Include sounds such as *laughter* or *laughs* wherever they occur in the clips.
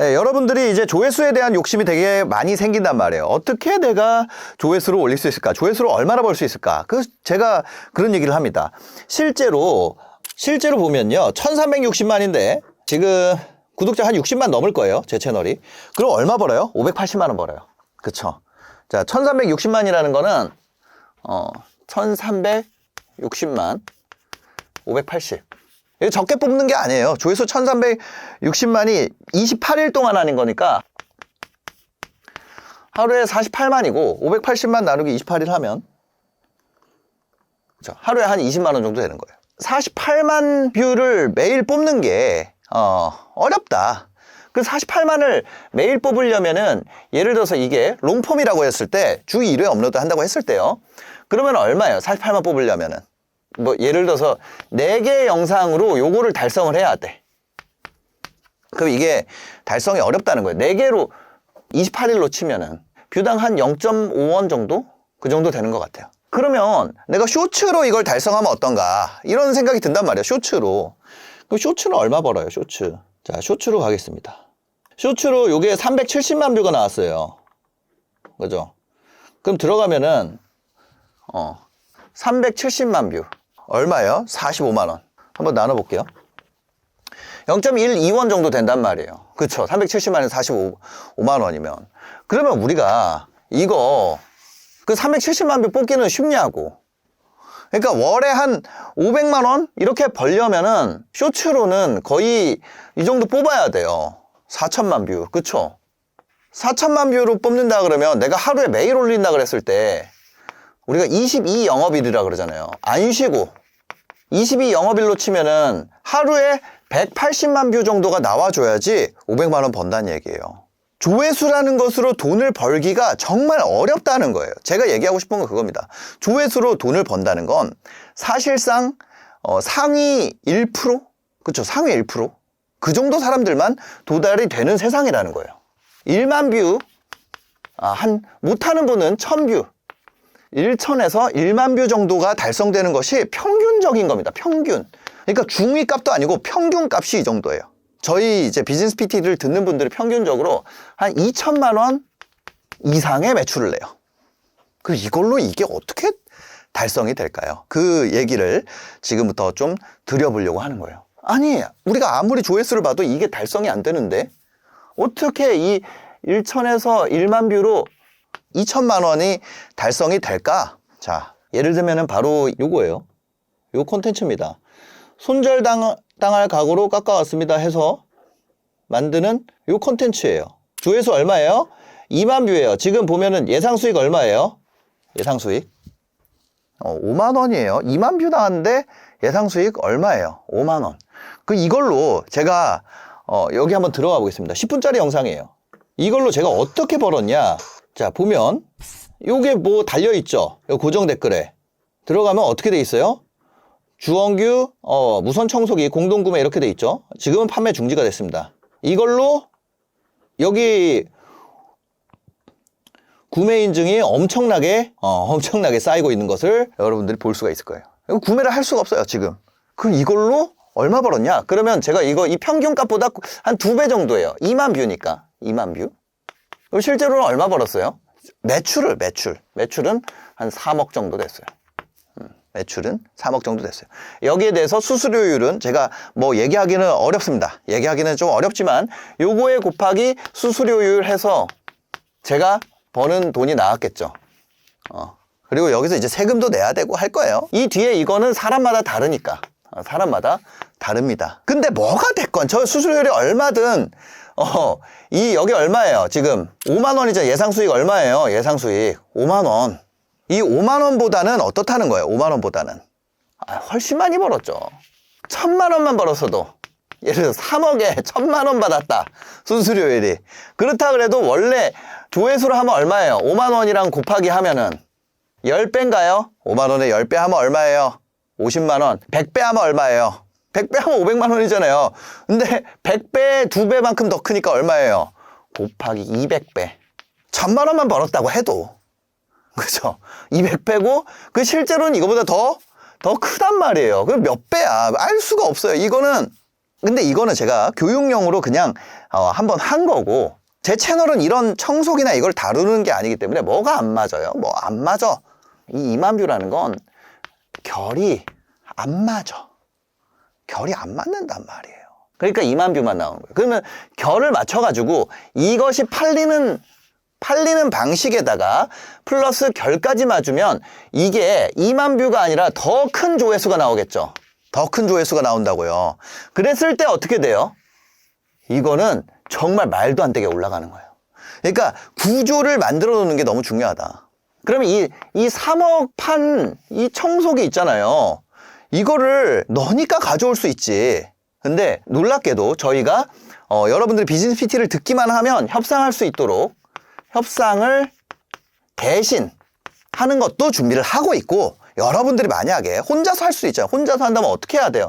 네, 여러분들이 이제 조회수에 대한 욕심이 되게 많이 생긴단 말이에요. 어떻게 내가 조회수를 올릴 수 있을까? 조회수를 얼마나 벌 수 있을까? 그 제가 그런 얘기를 합니다. 실제로 실제로 보면요. 1360만인데 지금 구독자 한 60만 넘을 거예요. 제 채널이. 그럼 얼마 벌어요? 580만 원 벌어요. 그쵸? 자, 1360만이라는 거는 어, 1360만 580. 적게 뽑는 게 아니에요. 조회수 1360만이 28일 동안 하는 거니까 하루에 48만이고 580만 나누기 28일 하면 그쵸? 하루에 한 20만 원 정도 되는 거예요. 48만 뷰를 매일 뽑는 게 어, 어렵다. 그 48만을 매일 뽑으려면은 예를 들어서 이게 롱폼이라고 했을 때 주 1회 업로드 한다고 했을 때요. 그러면 얼마예요? 48만 뽑으려면은. 뭐 예를 들어서 4개 영상으로 요거를 달성을 해야 돼. 그럼 이게 달성이 어렵다는 거예요. 4개로 28일로 치면은 뷰당 한 0.5원 정도? 그 정도 되는 것 같아요. 그러면 내가 쇼츠로 이걸 달성하면 어떤가? 이런 생각이 든단 말이에요. 쇼츠로. 그럼 쇼츠는 얼마 벌어요? 쇼츠. 자, 쇼츠로 가겠습니다. 쇼츠로 요게 370만 뷰가 나왔어요. 그죠? 그럼 들어가면은 어 370만 뷰. 얼마예요? 45만 원. 한번 나눠 볼게요. 0.12원 정도 된단 말이에요. 그쵸? 370만에 45만 원이면. 그러면 우리가 이거 그 370만 뷰 뽑기는 쉽냐고. 그러니까 월에 한 500만 원 이렇게 벌려면은 쇼츠로는 거의 이 정도 뽑아야 돼요. 4천만 뷰. 그쵸? 4천만 뷰로 뽑는다 그러면 내가 하루에 매일 올린다 그랬을 때 우리가 22 영업일이라 그러잖아요. 안 쉬고 22 영업일로 치면은 하루에 180만 뷰 정도가 나와줘야지 500만 원 번다는 얘기예요. 조회수라는 것으로 돈을 벌기가 정말 어렵다는 거예요. 제가 얘기하고 싶은 건 그겁니다. 조회수로 돈을 번다는 건 사실상 어, 상위 1%? 그쵸, 상위 1%? 그 정도 사람들만 도달이 되는 세상이라는 거예요. 1만 뷰, 아, 한, 못하는 분은 1000뷰, 1천에서 1만 뷰 정도가 달성되는 것이 평균적인 겁니다. 평균. 그러니까 중위 값도 아니고 평균 값이 이 정도예요. 저희 이제 비즈니스 PT를 듣는 분들이 평균적으로 한 2천만 원 이상의 매출을 내요. 그 이걸로 이게 어떻게 달성이 될까요? 그 얘기를 지금부터 좀 드려보려고 하는 거예요. 아니, 우리가 아무리 조회수를 봐도 이게 달성이 안 되는데 어떻게 이 1천에서 1만 뷰로 2천만 원이 달성이 될까? 자, 예를 들면은 바로 요거예요. 요 콘텐츠입니다. 손절당 당할 각오로 깎아왔습니다 해서 만드는 요 콘텐츠예요. 조회수 얼마예요? 2만 뷰예요. 지금 보면은 예상 수익 얼마예요? 예상 수익 어, 5만 원이에요. 2만 뷰 나왔는데 예상 수익 얼마예요? 5만 원. 그 이걸로 제가 어, 여기 한번 들어가 보겠습니다. 10분짜리 영상이에요. 이걸로 제가 어떻게 벌었냐? 자, 보면 요게 뭐 달려 있죠. 요 고정 댓글에 들어가면 어떻게 돼 있어요? 주원규 어, 무선 청소기 공동 구매 이렇게 돼 있죠. 지금은 판매 중지가 됐습니다. 이걸로 여기 구매 인증이 엄청나게 어, 엄청나게 쌓이고 있는 것을 여러분들이 볼 수가 있을 거예요. 구매를 할 수가 없어요 지금. 그럼 이걸로 얼마 벌었냐? 그러면 제가 이거 이 평균 값보다 한 두 배 정도예요. 2만 뷰니까 2만 뷰. 그럼 실제로는 얼마 벌었어요? 매출을 매출 매출은 한 3억 정도 됐어요. 음, 매출은 3억 정도 됐어요. 여기에 대해서 수수료율은 제가 뭐 얘기하기는 어렵습니다. 얘기하기는 좀 어렵지만 요거에 곱하기 수수료율 해서 제가 버는 돈이 나왔겠죠. 어. 그리고 여기서 이제 세금도 내야 되고 할 거예요. 이 뒤에 이거는 사람마다 다르니까. 어, 사람마다 다릅니다. 근데 뭐가 됐건 저 수수료율이 얼마든 어, 이 여기 얼마예요? 지금 5만 원이죠. 예상 수익 얼마예요? 예상 수익 5만 원. 이 5만 원보다는 어떻다는 거예요? 5만 원보다는 아, 훨씬 많이 벌었죠. 천만 원만 벌었어도 예를 들어 3억에 *laughs* 천만 원 받았다. 수수료율이. 그렇다 그래도 원래 조회수로 하면 얼마예요? 5만 원이랑 곱하기 하면은 10배인가요? 5만 원에 10배 하면 얼마예요? 50만 원. 100배 하면 얼마예요? 100배 하면 500만 원이잖아요. 근데 100배, 2배만큼 더 크니까 얼마예요? 곱하기 200배. 천만 원만 벌었다고 해도. 그죠? 200배고, 그 실제로는 이거보다 더, 더 크단 말이에요. 그럼 몇 배야? 알 수가 없어요. 이거는 근데 이거는 제가 교육용으로 그냥 어, 한번 한 거고 제 채널은 이런 청소기나 이걸 다루는 게 아니기 때문에 뭐가 안 맞아요? 뭐 안 맞아. 이 이만뷰라는 건 결이 안 맞아. 결이 안 맞는단 말이에요. 그러니까 이만뷰만 나오는 거예요. 그러면 결을 맞춰가지고 이것이 팔리는 팔리는 방식에다가 플러스 결까지 맞으면 이게 2만 뷰가 아니라 더 큰 조회수가 나오겠죠. 더 큰 조회수가 나온다고요. 그랬을 때 어떻게 돼요? 이거는 정말 말도 안 되게 올라가는 거예요. 그러니까 구조를 만들어 놓는 게 너무 중요하다. 그러면 이, 이 3억 판 이 청소기 있잖아요. 이거를 너니까 가져올 수 있지. 근데 놀랍게도 저희가 어, 여러분들이 비즈니스 PT를 듣기만 하면 협상할 수 있도록 협상을 대신 하는 것도 준비를 하고 있고 여러분들이 만약에 혼자서 할 수 있잖아요. 혼자서 한다면 어떻게 해야 돼요?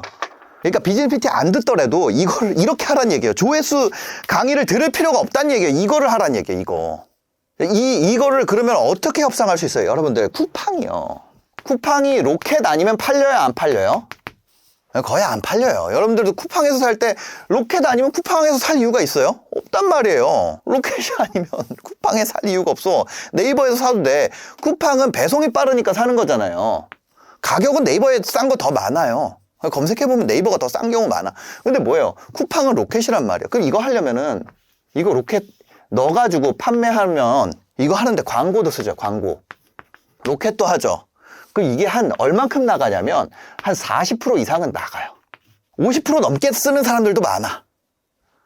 그러니까 비즈니스 PT 안 듣더라도 이걸 *laughs* 이렇게 하란 얘기예요. 조회수 강의를 들을 필요가 없다는 얘기예요. 이거를 하란 얘기예요. 이거. 이 이거를 그러면 어떻게 협상할 수 있어요? 여러분들 쿠팡이요. 쿠팡이 로켓 아니면 팔려요, 안 팔려요? 거의 안 팔려요. 여러분들도 쿠팡에서 살 때 로켓 아니면 쿠팡에서 살 이유가 있어요? 없단 말이에요. 로켓이 *laughs* 아니면 쿠팡에 살 이유가 없어. 네이버에서 사도 돼. 쿠팡은 배송이 빠르니까 사는 거잖아요. 가격은 네이버에 싼 거 더 많아요. 검색해보면 네이버가 더 싼 경우 많아. 근데 뭐예요? 쿠팡은 로켓이란 말이에요. 그럼 이거 하려면은 이거 로켓 넣어가지고 판매하면 이거 하는데 광고도 쓰죠. 광고. 로켓도 하죠. 그 이게 한 얼만큼 나가냐면 한 40% 이상은 나가요. 50% 넘게 쓰는 사람들도 많아.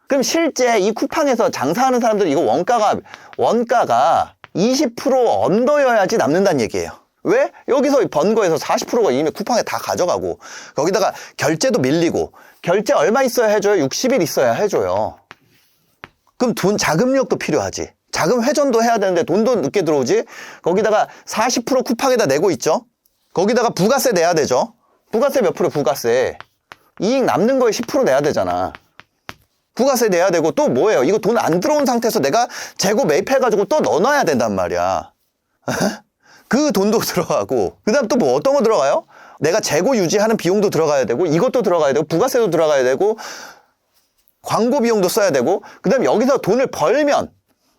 그럼 실제 이 쿠팡에서 장사하는 사람들 이거 원가가 원가가 20% 언더여야지 남는다는 얘기예요. 왜? 여기서 번 거에서 40%가 이미 쿠팡에 다 가져가고 거기다가 결제도 밀리고 결제 얼마 있어야 해줘요? 60일 있어야 해줘요. 그럼 돈 자금력도 필요하지. 자금 회전도 해야 되는데 돈도 늦게 들어오지. 거기다가 40% 쿠팡에다 내고 있죠. 거기다가 부가세 내야 되죠. 부가세 몇 프로 부가세. 이익 남는 거에 10% 내야 되잖아. 부가세 내야 되고 또 뭐예요? 이거 돈 안 들어온 상태에서 내가 재고 매입해가지고 또 넣어놔야 된단 말이야. *laughs* 그 돈도 들어가고 그 다음 또 뭐 어떤 거 들어가요? 내가 재고 유지하는 비용도 들어가야 되고 이것도 들어가야 되고 부가세도 들어가야 되고 광고 비용도 써야 되고 그 다음 여기서 돈을 벌면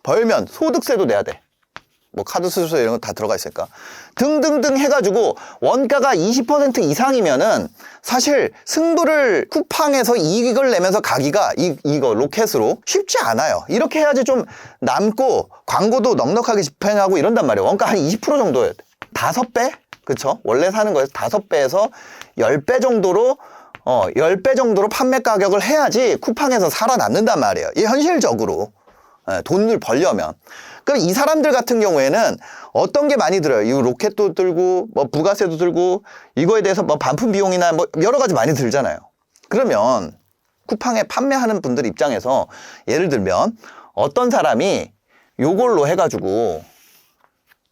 벌면 소득세도 내야 돼. 뭐 카드 수수료 이런 거 다 들어가 있으니까 등등등 해가지고 원가가 20% 이상이면은 사실 승부를 쿠팡에서 이익을 내면서 가기가 이, 이거 로켓으로 쉽지 않아요. 이렇게 해야지 좀 남고 광고도 넉넉하게 집행하고 이런단 말이에요. 원가 한 20% 정도예요. 다섯 배? 그쵸? 원래 사는 거에서 다섯 배에서 열 배 정도로 어, 10배 정도로 판매 가격을 해야지 쿠팡에서 살아남는단 말이에요. 이 현실적으로. 예, 돈을 벌려면. 그럼 이 사람들 같은 경우에는 어떤 게 많이 들어요? 이 로켓도 들고, 뭐 부가세도 들고, 이거에 대해서 뭐 반품 비용이나 뭐 여러 가지 많이 들잖아요. 그러면 쿠팡에 판매하는 분들 입장에서 예를 들면 어떤 사람이 요걸로 해가지고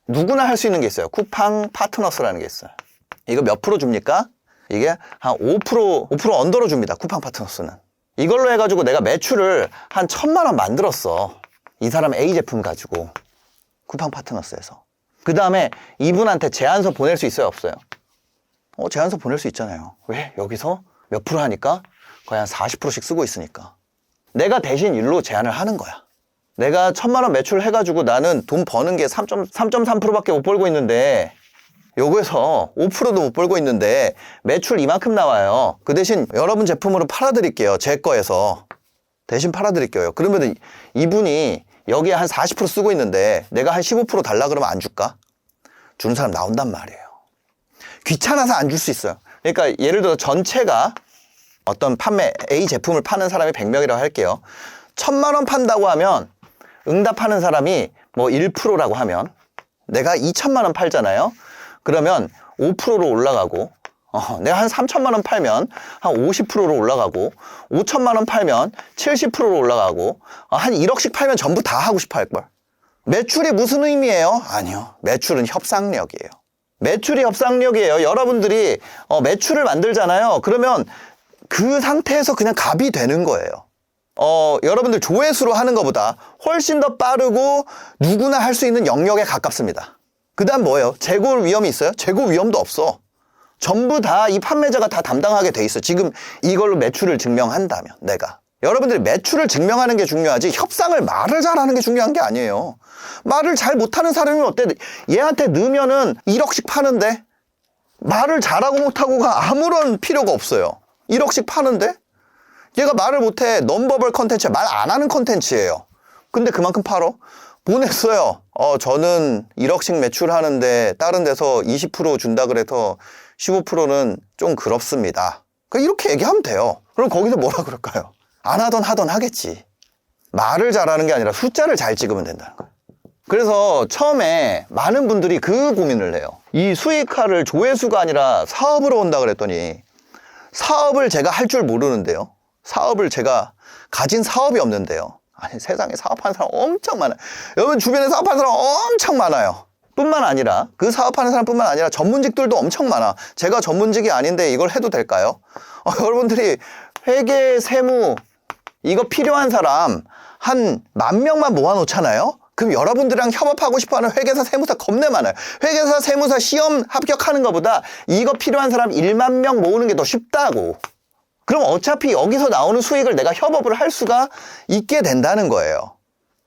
누구나 할 수 있는 게 있어요. 쿠팡 파트너스라는 게 있어요. 이거 몇 프로 줍니까? 이게 한 5%, 5% 언더로 줍니다. 쿠팡 파트너스는. 이걸로 해가지고 내가 매출을 한 천만 원 만들었어. 이 사람 A 제품 가지고. 쿠팡 파트너스에서. 그 다음에 이분한테 제안서 보낼 수 있어요? 없어요? 어, 제안서 보낼 수 있잖아요. 왜? 여기서 몇 프로 하니까? 거의 한 40%씩 쓰고 있으니까. 내가 대신 일로 제안을 하는 거야. 내가 천만 원 매출 해가지고 나는 돈 버는 게 3.3%밖에 못 벌고 있는데 요거에서 5%도 못 벌고 있는데 매출 이만큼 나와요. 그 대신 여러분 제품으로 팔아드릴게요. 제 거에서. 대신 팔아드릴게요. 그러면 이분이 여기에 한 40% 쓰고 있는데 내가 한 15% 달라 그러면 안 줄까? 주는 사람 나온단 말이에요. 귀찮아서 안 줄 수 있어요. 그러니까 예를 들어 전체가 어떤 판매 A 제품을 파는 사람이 100명이라고 할게요. 천만 원 판다고 하면 응답하는 사람이 뭐 1%라고 하면 내가 2천만 원 팔잖아요. 그러면 5%로 올라가고 어, 내가 한 3천만 원 팔면 한 50%로 올라가고 5천만 원 팔면 70%로 올라가고 어, 한 1억씩 팔면 전부 다 하고 싶어 할 걸. 매출이 무슨 의미예요? 아니요. 매출은 협상력이에요. 매출이 협상력이에요. 여러분들이 어, 매출을 만들잖아요. 그러면 그 상태에서 그냥 갑이 되는 거예요. 어, 여러분들 조회수로 하는 것보다 훨씬 더 빠르고 누구나 할 수 있는 영역에 가깝습니다. 그 다음 뭐예요? 재고 위험이 있어요? 재고 위험도 없어. 전부 다 이 판매자가 다 담당하게 돼 있어. 지금 이걸로 매출을 증명한다면 내가. 여러분들이 매출을 증명하는 게 중요하지 협상을 말을 잘하는 게 중요한 게 아니에요. 말을 잘 못하는 사람이 어때? 얘한테 넣으면은 1억씩 파는데 말을 잘하고 못하고가 아무런 필요가 없어요. 1억씩 파는데 얘가 말을 못해 넘버벌 컨텐츠 말 안 하는 컨텐츠예요. 근데 그만큼 팔어? 보냈어요. 어 저는 1억씩 매출하는데 다른 데서 20% 준다 그래서 15%는 좀 그렇습니다. 그 이렇게 얘기하면 돼요. 그럼 거기서 뭐라 그럴까요? 안 하던 하던 하겠지. 말을 잘하는 게 아니라 숫자를 잘 찍으면 된다는 거예요. 그래서 처음에 많은 분들이 그 고민을 해요. 이 수익화를 조회수가 아니라 사업으로 온다 그랬더니 사업을 제가 할 줄 모르는데요. 사업을 제가 가진 사업이 없는데요. 아니 세상에 사업하는 사람 엄청 많아요. 여러분 주변에 사업하는 사람 엄청 많아요. 뿐만 아니라 그 사업하는 사람뿐만 아니라 전문직들도 엄청 많아. 제가 전문직이 아닌데 이걸 해도 될까요? 어, *laughs* 여러분들이 회계, 세무 이거 필요한 사람 한 만 명만 모아놓잖아요. 그럼 여러분들이랑 협업하고 싶어하는 회계사, 세무사 겁내 많아요. 회계사, 세무사 시험 합격하는 것보다 이거 필요한 사람 1만 명 모으는 게 더 쉽다고. 그럼 어차피 여기서 나오는 수익을 내가 협업을 할 수가 있게 된다는 거예요.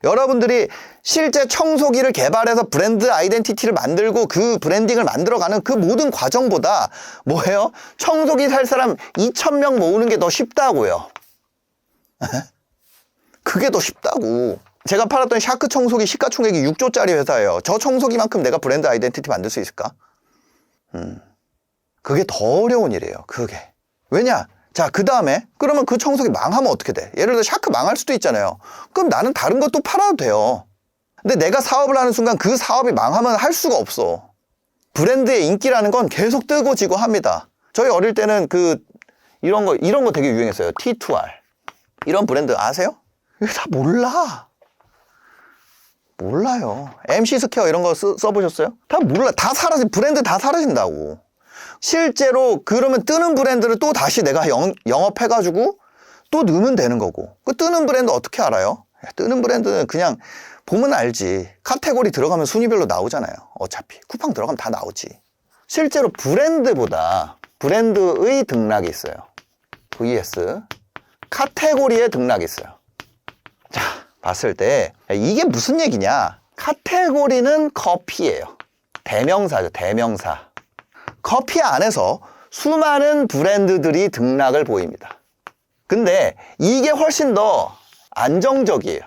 여러분들이 실제 청소기를 개발해서 브랜드 아이덴티티를 만들고 그 브랜딩을 만들어가는 그 모든 과정보다 뭐예요? 청소기 살 사람 2,000명 모으는 게 더 쉽다고요. *laughs* 그게 더 쉽다고. 제가 팔았던 샤크 청소기 시가총액이 6조짜리 회사예요. 저 청소기만큼 내가 브랜드 아이덴티티 만들 수 있을까? 음. 그게 더 어려운 일이에요. 그게. 왜냐? 자, 그 다음에, 그러면 그 청소기 망하면 어떻게 돼? 예를 들어 샤크 망할 수도 있잖아요. 그럼 나는 다른 것도 팔아도 돼요. 근데 내가 사업을 하는 순간 그 사업이 망하면 할 수가 없어. 브랜드의 인기라는 건 계속 뜨고 지고 합니다. 저희 어릴 때는 그, 이런 거, 이런 거 되게 유행했어요. T2R. 이런 브랜드 아세요? 다 몰라. 몰라요. MC 스퀘어 이런 거 쓰, 써보셨어요? 다 몰라. 다 사라진, 브랜드 다 사라진다고. 실제로 그러면 뜨는 브랜드를 또 다시 내가 영, 영업해가지고 또 넣으면 되는 거고. 그 뜨는 브랜드 어떻게 알아요? 야, 뜨는 브랜드는 그냥 보면 알지. 카테고리 들어가면 순위별로 나오잖아요. 어차피. 쿠팡 들어가면 다 나오지. 실제로 브랜드보다 브랜드의 등락이 있어요. VS. 카테고리에 등락이 있어요. 자, 봤을 때 이게 무슨 얘기냐? 카테고리는 커피예요. 대명사죠, 대명사. 커피 안에서 수많은 브랜드들이 등락을 보입니다. 근데 이게 훨씬 더 안정적이에요.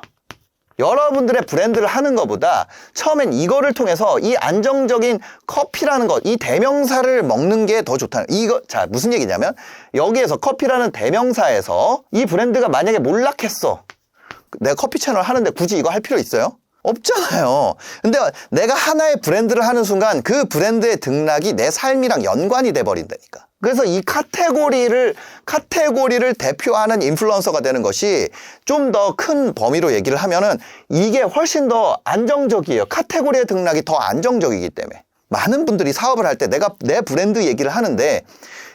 여러분들의 브랜드를 하는 것보다 처음엔 이거를 통해서 이 안정적인 커피라는 것, 이 대명사를 먹는 게 더 좋다는 이거 자 무슨 얘기냐면 여기에서 커피라는 대명사에서 이 브랜드가 만약에 몰락했어. 내가 커피 채널 하는데 굳이 이거 할 필요 있어요? 없잖아요. 근데 내가 하나의 브랜드를 하는 순간 그 브랜드의 등락이 내 삶이랑 연관이 돼 버린다니까. 그래서 이 카테고리를 카테고리를 대표하는 인플루언서가 되는 것이 좀 더 큰 범위로 얘기를 하면은 이게 훨씬 더 안정적이에요. 카테고리의 등락이 더 안정적이기 때문에. 많은 분들이 사업을 할 때 내가 내 브랜드 얘기를 하는데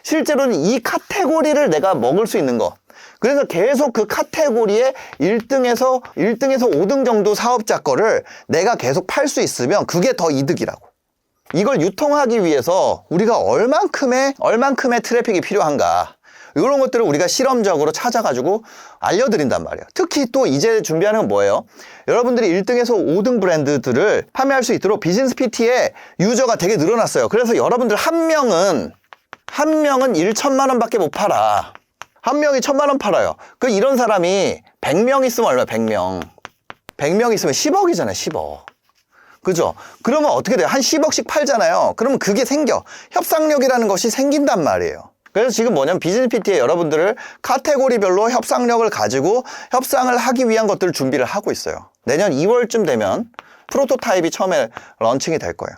실제로는 이 카테고리를 내가 먹을 수 있는 거. 그래서 계속 그 카테고리에 1등에서 1등에서 5등 정도 사업자 거를 내가 계속 팔 수 있으면 그게 더 이득이라고. 이걸 유통하기 위해서 우리가 얼만큼의 얼만큼의 트래픽이 필요한가. 이런 것들을 우리가 실험적으로 찾아가지고 알려드린단 말이에요. 특히 또 이제 준비하는 건 뭐예요? 여러분들이 1등에서 5등 브랜드들을 판매할 수 있도록 비즈니스 PT에 유저가 되게 늘어났어요. 그래서 여러분들 한 명은 한 명은 1천만 원밖에 못 팔아. 한 명이 천만 원 팔아요. 그 이런 사람이 100명 있으면 얼마? 100명. 100명 있으면 10억이잖아요. 10억. 그죠? 그러면 어떻게 돼요? 한 10억씩 팔잖아요. 그러면 그게 생겨. 협상력이라는 것이 생긴단 말이에요. 그래서 지금 뭐냐면 비즈니스 PT에 여러분들을 카테고리별로 협상력을 가지고 협상을 하기 위한 것들을 준비를 하고 있어요. 내년 2월쯤 되면 프로토타입이 처음에 런칭이 될 거예요.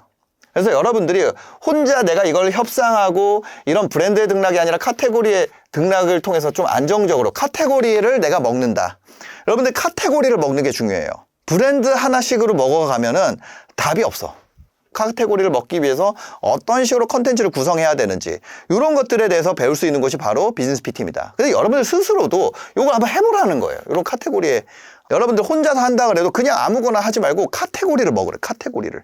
그래서 여러분들이 혼자 내가 이걸 협상하고 이런 브랜드의 등락이 아니라 카테고리의 등락을 통해서 좀 안정적으로 카테고리를 내가 먹는다. 여러분들 카테고리를 먹는 게 중요해요. 브랜드 하나씩으로 먹어가면은 답이 없어. 카테고리를 먹기 위해서 어떤 식으로 컨텐츠를 구성해야 되는지 이런 것들에 대해서 배울 수 있는 것이 바로 비즈니스 PT입니다. 근데 여러분들 스스로도 이걸 한번 해보라는 거예요. 이런 카테고리에 여러분들 혼자서 한다 그래도 그냥 아무거나 하지 말고 카테고리를 먹으래. 카테고리를.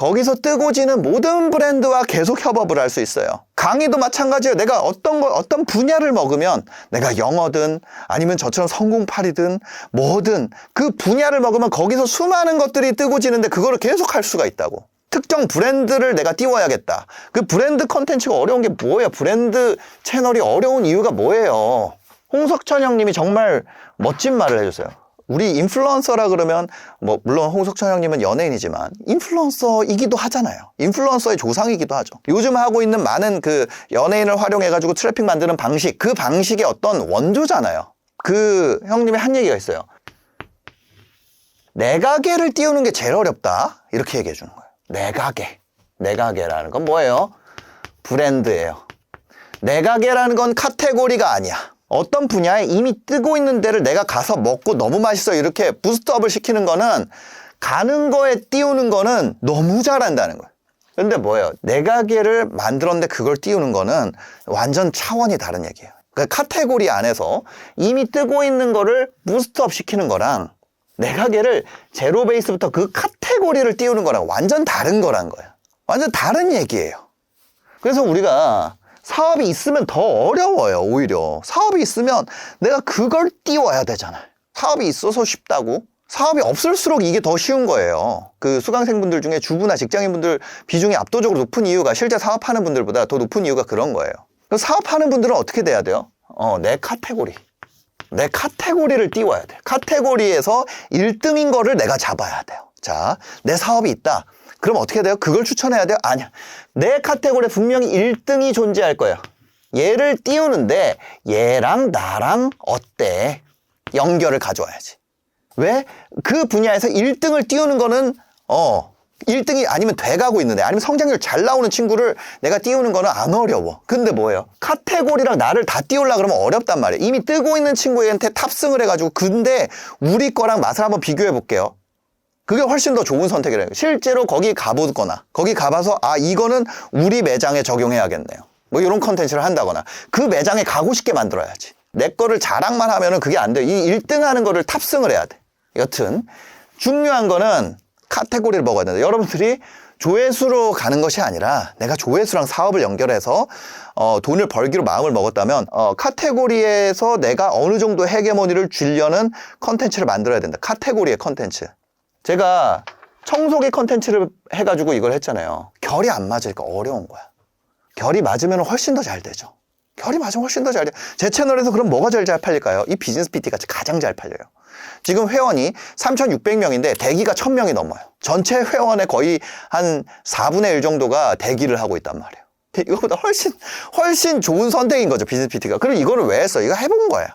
거기서 뜨고 지는 모든 브랜드와 계속 협업을 할 수 있어요. 강의도 마찬가지예요. 내가 어떤 거, 어떤 분야를 먹으면 내가 영어든 아니면 저처럼 성공팔이든 뭐든 그 분야를 먹으면 거기서 수많은 것들이 뜨고 지는데 그거를 계속 할 수가 있다고. 특정 브랜드를 내가 띄워야겠다. 그 브랜드 컨텐츠가 어려운 게 뭐예요? 브랜드 채널이 어려운 이유가 뭐예요? 홍석천 형님이 정말 멋진 말을 해주세요. 우리 인플루언서라 그러면 뭐 물론 홍석천 형님은 연예인이지만 인플루언서이기도 하잖아요. 인플루언서의 조상이기도 하죠. 요즘 하고 있는 많은 그 연예인을 활용해 가지고 트래픽 만드는 방식 그 방식의 어떤 원조잖아요. 그 형님이 한 얘기가 있어요. 내 가게를 띄우는 게 제일 어렵다. 이렇게 얘기해 주는 거예요. 내 가게. 내 가게라는 건 뭐예요? 브랜드예요. 내 가게라는 건 카테고리가 아니야. 어떤 분야에 이미 뜨고 있는 데를 내가 가서 먹고 너무 맛있어 이렇게 부스트업을 시키는 거는 가는 거에 띄우는 거는 너무 잘한다는 거예요. 근데 뭐예요? 내 가게를 만들었는데 그걸 띄우는 거는 완전 차원이 다른 얘기예요. 그 카테고리 안에서 이미 뜨고 있는 거를 부스트업 시키는 거랑 내 가게를 제로 베이스부터 그 카테고리를 띄우는 거랑 완전 다른 거란 거예요. 완전 다른 얘기예요. 그래서 우리가 사업이 있으면 더 어려워요, 오히려. 사업이 있으면 내가 그걸 띄워야 되잖아요. 사업이 있어서 쉽다고? 사업이 없을수록 이게 더 쉬운 거예요. 그 수강생분들 중에 주부나 직장인분들 비중이 압도적으로 높은 이유가 실제 사업하는 분들보다 더 높은 이유가 그런 거예요. 사업하는 분들은 어떻게 돼야 돼요? 어, 내 카테고리. 내 카테고리를 띄워야 돼. 카테고리에서 1등인 거를 내가 잡아야 돼요. 자, 내 사업이 있다. 그럼 어떻게 돼요? 그걸 추천해야 돼요? 아니야. 내 카테고리에 분명히 1등이 존재할 거예요. 얘를 띄우는데 얘랑 나랑 어때? 연결을 가져와야지. 왜? 그 분야에서 1등을 띄우는 거는 어 1등이 아니면 돼가고 있는데 아니면 성장률 잘 나오는 친구를 내가 띄우는 거는 안 어려워. 근데 뭐예요? 카테고리랑 나를 다 띄우려 그러면 어렵단 말이에요. 이미 뜨고 있는 친구한테 탑승을 해가지고 근데 우리 거랑 맛을 한번 비교해 볼게요. 그게 훨씬 더 좋은 선택이래요. 실제로 거기 가보거나 거기 가봐서 아 이거는 우리 매장에 적용해야겠네요. 뭐 이런 컨텐츠를 한다거나 그 매장에 가고 싶게 만들어야지. 내 거를 자랑만 하면은 그게 안 돼. 이 1등 하는 거를 탑승을 해야 돼. 여튼 중요한 거는 카테고리를 먹어야 된다. 여러분들이 조회수로 가는 것이 아니라 내가 조회수랑 사업을 연결해서 어, 돈을 벌기로 마음을 먹었다면 어, 카테고리에서 내가 어느 정도 헤게모니를 쥐려는 컨텐츠를 만들어야 된다. 카테고리의 컨텐츠. 제가 청소기 컨텐츠를 해가지고 이걸 했잖아요. 결이 안 맞으니까 어려운 거야. 결이 맞으면 훨씬 더 잘 되죠. 결이 맞으면 훨씬 더 잘 돼요. 제 채널에서 그럼 뭐가 제일 잘 팔릴까요? 이 비즈니스 PT가 가장 잘 팔려요. 지금 회원이 3,600명인데 대기가 1,000명이 넘어요. 전체 회원의 거의 한 4분의 1 정도가 대기를 하고 있단 말이에요. 이거보다 훨씬, 훨씬 좋은 선택인 거죠, 비즈니스 PT가. 그럼 이거를 왜 했어? 이거 해본 거예요.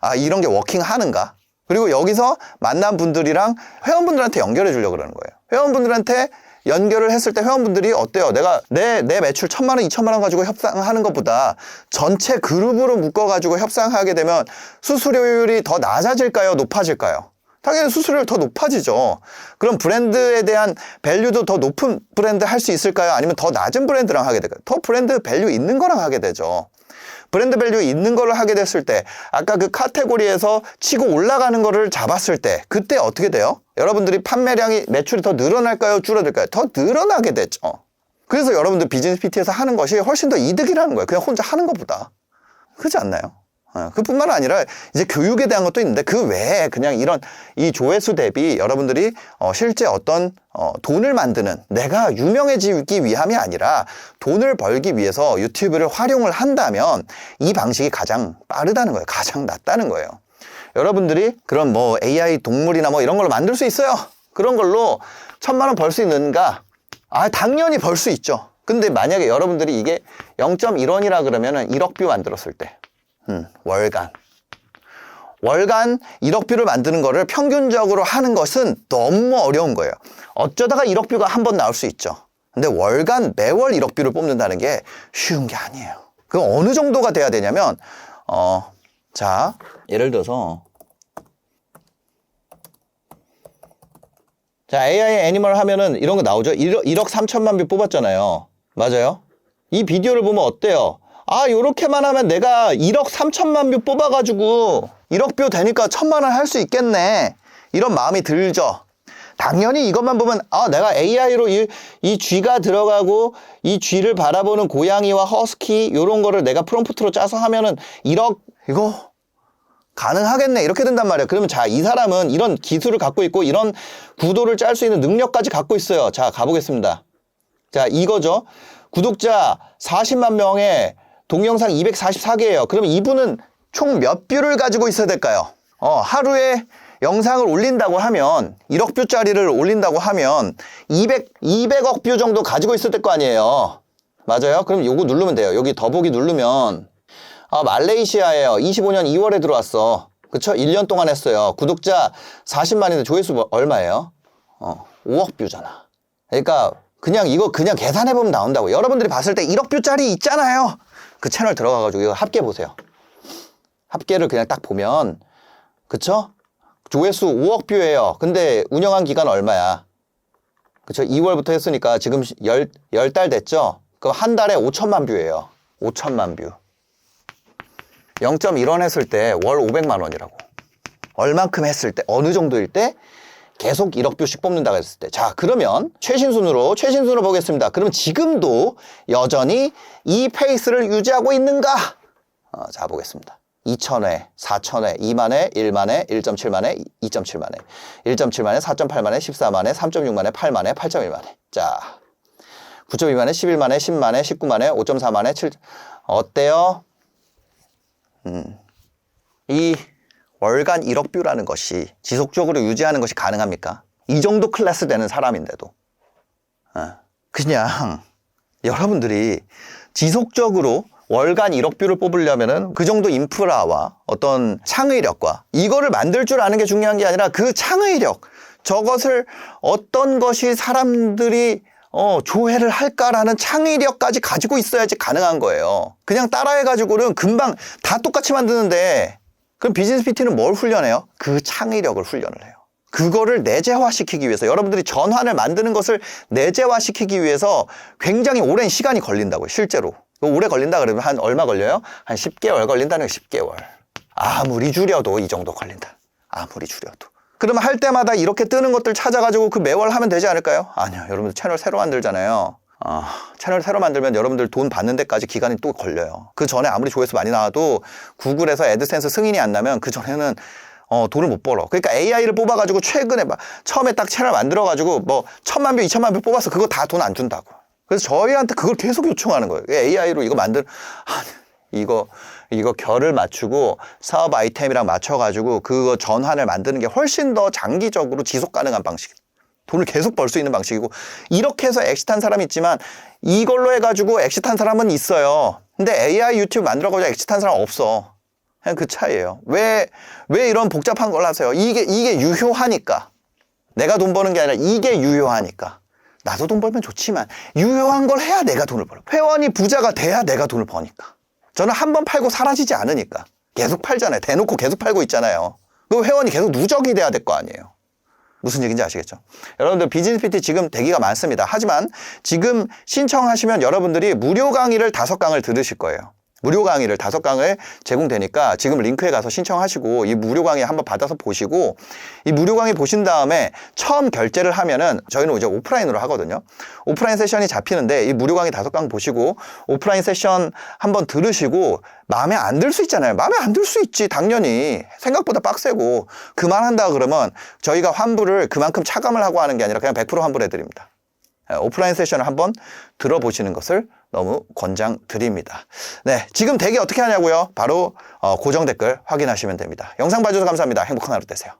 아, 이런 게 워킹 하는가? 그리고 여기서 만난 분들이랑 회원분들한테 연결해 주려고 그러는 거예요. 회원분들한테 연결을 했을 때 회원분들이 어때요? 내가 내, 내 매출 천만 원, 이천만 원 가지고 협상하는 것보다 전체 그룹으로 묶어가지고 협상하게 되면 수수료율이 더 낮아질까요? 높아질까요? 당연히 수수료율 더 높아지죠. 그럼 브랜드에 대한 밸류도 더 높은 브랜드 할 수 있을까요? 아니면 더 낮은 브랜드랑 하게 될까요? 더 브랜드 밸류 있는 거랑 하게 되죠. 브랜드 밸류 있는 거를 하게 됐을 때 아까 그 카테고리에서 치고 올라가는 거를 잡았을 때 그때 어떻게 돼요? 여러분들이 판매량이 매출이 더 늘어날까요? 줄어들까요? 더 늘어나게 되죠. 그래서 여러분들 비즈니스 PT에서 하는 것이 훨씬 더 이득이라는 거예요. 그냥 혼자 하는 것보다. 그렇지 않나요? 어, 그뿐만 아니라 이제 교육에 대한 것도 있는데 그 외에 그냥 이런 이 조회수 대비 여러분들이 어, 실제 어떤 어, 돈을 만드는 내가 유명해지기 위함이 아니라 돈을 벌기 위해서 유튜브를 활용을 한다면 이 방식이 가장 빠르다는 거예요. 가장 낫다는 거예요. 여러분들이 그런 뭐 AI 동물이나 뭐 이런 걸로 만들 수 있어요. 그런 걸로 천만 원 벌 수 있는가? 아, 당연히 벌 수 있죠. 근데 만약에 여러분들이 이게 0.1원이라 그러면은 1억 뷰 만들었을 때 음, 월간. 월간 1억 뷰를 만드는 거를 평균적으로 하는 것은 너무 어려운 거예요. 어쩌다가 1억 뷰가 한 번 나올 수 있죠. 근데 월간 매월 1억 뷰를 뽑는다는 게 쉬운 게 아니에요. 그 어느 정도가 돼야 되냐면, 어, 자, 예를 들어서, 자, AI 애니멀 하면은 이런 거 나오죠? 1억, 1억 3천만 뷰 뽑았잖아요. 맞아요? 이 비디오를 보면 어때요? 아, 요렇게만 하면 내가 1억 3천만 뷰 뽑아가지고 1억 뷰 되니까 천만 원 할 수 있겠네. 이런 마음이 들죠. 당연히 이것만 보면 아 내가 AI로 이, 이 쥐가 들어가고 이 쥐를 바라보는 고양이와 허스키 요런 거를 내가 프롬프트로 짜서 하면은 1억 이거 가능하겠네. 이렇게 된단 말이야. 그러면 자 이 사람은 이런 기술을 갖고 있고 이런 구도를 짤 수 있는 능력까지 갖고 있어요. 자 가보겠습니다. 자 이거죠. 구독자 40만 명에 동영상 244개예요 그러면 이분은 총 몇 뷰를 가지고 있어야 될까요 어 하루에 영상을 올린다고 하면 1억 뷰짜리를 올린다고 하면 200, 200억 뷰 정도 가지고 있을 거 아니에요 맞아요 그럼 요거 누르면 돼요 여기 더보기 누르면 아, 말레이시아에요. 25년 2월에 들어왔어. 그쵸? 1년 동안 했어요. 구독자 40만인데 조회수 뭐- 얼마예요? 어, 5억 뷰잖아. 그러니까 그냥 이거 그냥 계산해보면 나온다고. 여러분들이 봤을 때 1억 뷰짜리 있잖아요. 그 채널 들어가가지고 이거 합계 보세요. 합계를 그냥 딱 보면, 그쵸? 조회수 5억 뷰예요. 근데 운영한 기간 얼마야? 그쵸? 2월부터 했으니까 지금 열, 열달 됐죠? 그럼 한 달에 5천만 뷰예요. 5천만 뷰. 0.1원 했을 때 월 500만 원이라고. 얼만큼 했을 때, 어느 정도일 때 계속 1억 뷰씩 뽑는다고 했을 때. 자, 그러면 최신순으로, 최신순으로 보겠습니다. 그러면 지금도 여전히 이 페이스를 유지하고 있는가? 어, 자, 보겠습니다. 2,000회, 4,000회, 2만회, 1만회, 1.7만회, 2.7만회, 1.7만회, 4.8만회, 14만회, 3.6만회, 8만회, 8.1만회. 자, 9.2만회, 11만회, 10만회, 19만회, 5.4만회, 7, 어때요? 이 월간 1억 뷰라는 것이 지속적으로 유지하는 것이 가능합니까? 이 정도 클래스 되는 사람인데도. 어, 그냥 *laughs* 여러분들이 지속적으로 월간 1억 뷰를 뽑으려면은 그 정도 인프라와 어떤 창의력과 이거를 만들 줄 아는 게 중요한 게 아니라 그 창의력, 저것을 어떤 것이 사람들이 어, 조회를 할까라는 창의력까지 가지고 있어야지 가능한 거예요. 그냥 따라해가지고는 금방 다 똑같이 만드는데 그럼 비즈니스 PT는 뭘 훈련해요? 그 창의력을 훈련을 해요. 그거를 내재화시키기 위해서 여러분들이 전환을 만드는 것을 내재화시키기 위해서 굉장히 오랜 시간이 걸린다고요. 실제로. 오래 걸린다 그러면 한 얼마 걸려요? 한 10개월 걸린다는 거 10개월. 아무리 줄여도 이 정도 걸린다. 아무리 줄여도. 그러면 할 때마다 이렇게 뜨는 것들 찾아가지고 그 매월 하면 되지 않을까요? 아니요. 여러분들 채널 새로 만들잖아요. 아, 채널 새로 만들면 여러분들 돈 받는 데까지 기간이 또 걸려요. 그 전에 아무리 조회수 많이 나와도 구글에서 애드센스 승인이 안 나면 그 전에는 어, 돈을 못 벌어. 그러니까 AI를 뽑아가지고 최근에 막 처음에 딱 채널 만들어가지고 뭐 천만 뷰, 이천만 뷰 뽑아서 그거 다 돈 안 준다고. 그래서 저희한테 그걸 계속 요청하는 거예요. AI로 이거 만들, 아, 이거, 이거 결을 맞추고 사업 아이템이랑 맞춰가지고 그거 전환을 만드는 게 훨씬 더 장기적으로 지속 가능한 방식. 돈을 계속 벌 수 있는 방식이고 이렇게 해서 엑시트한 사람이 있지만 이걸로 해가지고 엑시트한 사람은 있어요. 근데 AI 유튜브 만들어가지고 엑시트한 사람 없어. 그냥 그 차이예요. 왜, 왜 이런 복잡한 걸 하세요? 이게, 이게 유효하니까. 내가 돈 버는 게 아니라 이게 유효하니까. 나도 돈 벌면 좋지만 유효한 걸 해야 내가 돈을 벌어. 회원이 부자가 돼야 내가 돈을 버니까. 저는 한 번 팔고 사라지지 않으니까. 계속 팔잖아요. 대놓고 계속 팔고 있잖아요. 그 회원이 계속 누적이 돼야 될 거 아니에요. 무슨 얘기인지 아시겠죠? 여러분들 비즈니스 PT 지금 대기가 많습니다. 하지만 지금 신청하시면 여러분들이 무료 강의를 다섯 강을 들으실 거예요. 무료 강의를 다섯 강을 제공되니까 지금 링크에 가서 신청하시고 이 무료 강의 한번 받아서 보시고 이 무료 강의 보신 다음에 처음 결제를 하면은 저희는 이제 오프라인으로 하거든요. 오프라인 세션이 잡히는데 이 무료 강의 다섯 강 보시고 오프라인 세션 한번 들으시고 마음에 안 들 수 있잖아요. 마음에 안 들 수 있지 당연히 생각보다 빡세고 그만한다 그러면 저희가 환불을 그만큼 차감을 하고 하는 게 아니라 그냥 100% 환불해 드립니다. 예, 오프라인 세션을 한번 들어보시는 것을 너무 권장드립니다. 네, 지금 대기 어떻게 하냐고요? 바로 어, 고정 댓글 확인하시면 됩니다. 영상 봐주셔서 감사합니다. 행복한 하루 되세요.